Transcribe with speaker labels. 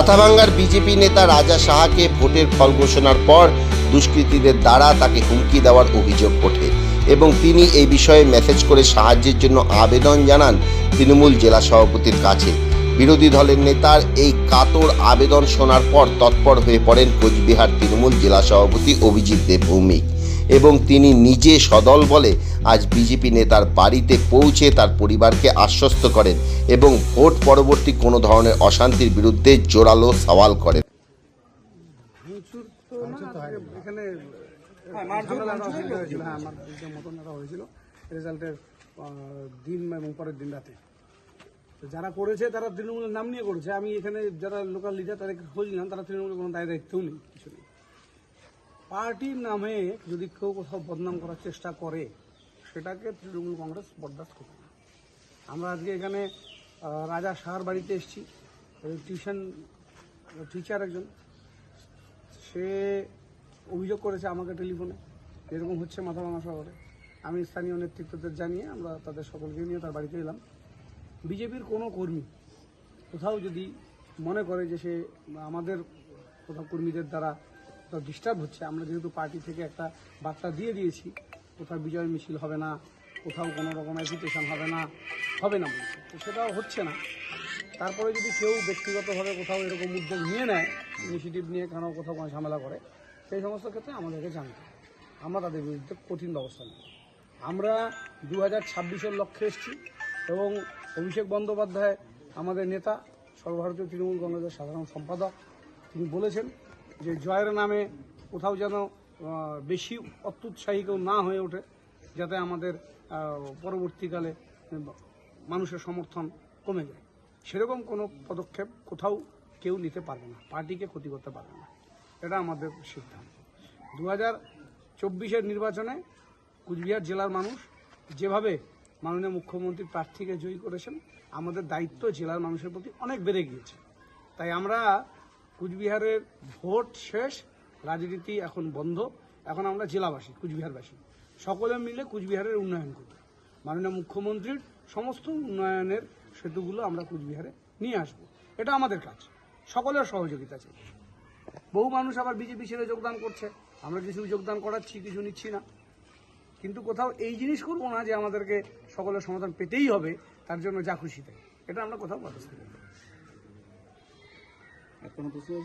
Speaker 1: মাথাভাঙ্গার BJP নেতা রাজা সাহাকে ভোটের ফল ঘোষণার পর দুষ্কৃতীদের দ্বারা তাকে হুমকি দেওয়ার অভিযোগ ওঠে এবং তিনি এই বিষয়ে মেসেজ করে সাহায্যের জন্য আবেদন জানান তৃণমূল জেলা সভাপতির কাছে। বিরোধী দলের নেতার এই কাতর আবেদন শোনার পর তৎপর হয়ে পড়েন কোচবিহার তৃণমূল জেলা সভাপতি অভিজিৎ দেব ভৌমিক এবং তিনি নিজে সদল বলে আজ বিজেপি নেতার বাড়িতে পৌঁছে তার পরিবারকে আশ্বস্ত করেন এবং ভোট পরবর্তী কোনো ধরনের অশান্তির বিরুদ্ধে জোরালো সওয়াল করেন।
Speaker 2: এখানে হ্যাঁ মতন হয়েছিল। রেজাল্টের দিন এবং পরের দিন রাতে। তো যারা করেছে তারা তৃণমূলের নাম নিয়ে করেছে। আমি এখানে যারা লোকাল লিডার তাদেরকে খোঁজ নিলাম। তারা তৃণমূলের কোনো দায় দায়িত্বও নেই কিছু নেই। পার্টির নামে যদি কেউ কোথাও বদনাম করার চেষ্টা করে, সেটাকে তৃণমূল কংগ্রেস বরদাস্ত করবে না। আমরা আজকে এখানে রাজা শাহর বাড়িতে এসেছি। টিউশন টিচার একজন। সে অভিযোগ করেছে আমাকে টেলিফোনে এরকম হচ্ছে মাথা ভাঙা শহরে। আমি স্থানীয় নেতৃত্বদের জানিয়ে আমরা তাদের সকলকে নিয়ে তার বাড়িতে এলাম। বিজেপির কোনো কর্মী কোথাও যদি মনে করে যে সে আমাদের কোথাও কর্মীদের দ্বারা কোথাও ডিস্টার্ব হচ্ছে। আমরা যেহেতু পার্টি থেকে একটা বার্তা দিয়ে দিয়েছি, কোথাও বিজয় মিছিল হবে না, কোথাও কোনো রকম অ্যাজিটেশন হবে না হবে না তো সেটাও হচ্ছে না। তারপরে যদি কেউ ব্যক্তিগতভাবে কোথাও এরকম উদ্যোগ নিয়ে নেয় ইনিশিয়েটিভ নিয়ে কেন কোথাও কোনো ঝামেলা করে, সেই সমস্ত ক্ষেত্রে আমাদেরকে জানতে আমরা তাদের বিরুদ্ধে কঠিন ব্যবস্থা নেব। আমরা দু হাজার ছাব্বিশের লক্ষ্যে এসেছি এবং অভিষেক বন্দ্যোপাধ্যায় আমাদের নেতা, সর্বভারতীয় তৃণমূল কংগ্রেসের সাধারণ সম্পাদক। তিনি বলেছেন যে জয়ের নামে কোথাও যেন বেশি অত্যুৎসাহী কেউ না হয়ে ওঠে, যাতে আমাদের পরবর্তীকালে মানুষের সমর্থন কমে যায়। সেরকম কোনো পদক্ষেপ কোথাও কেউ নিতে পারবে না, পার্টিকে ক্ষতি করতে পারবে না। এটা আমাদের সিদ্ধান্ত। দু হাজার চব্বিশের নির্বাচনে কুচবিহার জেলার মানুষ যেভাবে মাননীয় মুখ্যমন্ত্রী প্রার্থীকে জয়ী করেছেন, আমাদের দায়িত্ব জেলার মানুষের প্রতি অনেক বেড়ে গিয়েছে। তাই আমরা কুচবিহারের ভোট শেষ, রাজনীতি এখন বন্ধ। এখন আমরা জেলাবাসী, কুচবিহারবাসী। সকলে মিলে কুচবিহারের উন্নয়ন করব। মাননীয় মুখ্যমন্ত্রীর সমস্ত উন্নয়নের সেতুগুলো আমরা কুচবিহারে নিয়ে আসব। এটা আমাদের কাজ। সকলের সহযোগিতা চাই। বহু মানুষ আবার বিজেপি ছেড়ে যোগদান করছে। আমরা কিছু যোগদান করাচ্ছি, কিছু নিচ্ছি না। কিন্তু কোথাও এই জিনিস করব না যে আমাদেরকে সকলের সমাধান পেতেই হবে, তার জন্য যা খুশি তাই। এটা আমরা কোথাও বাধা করব না।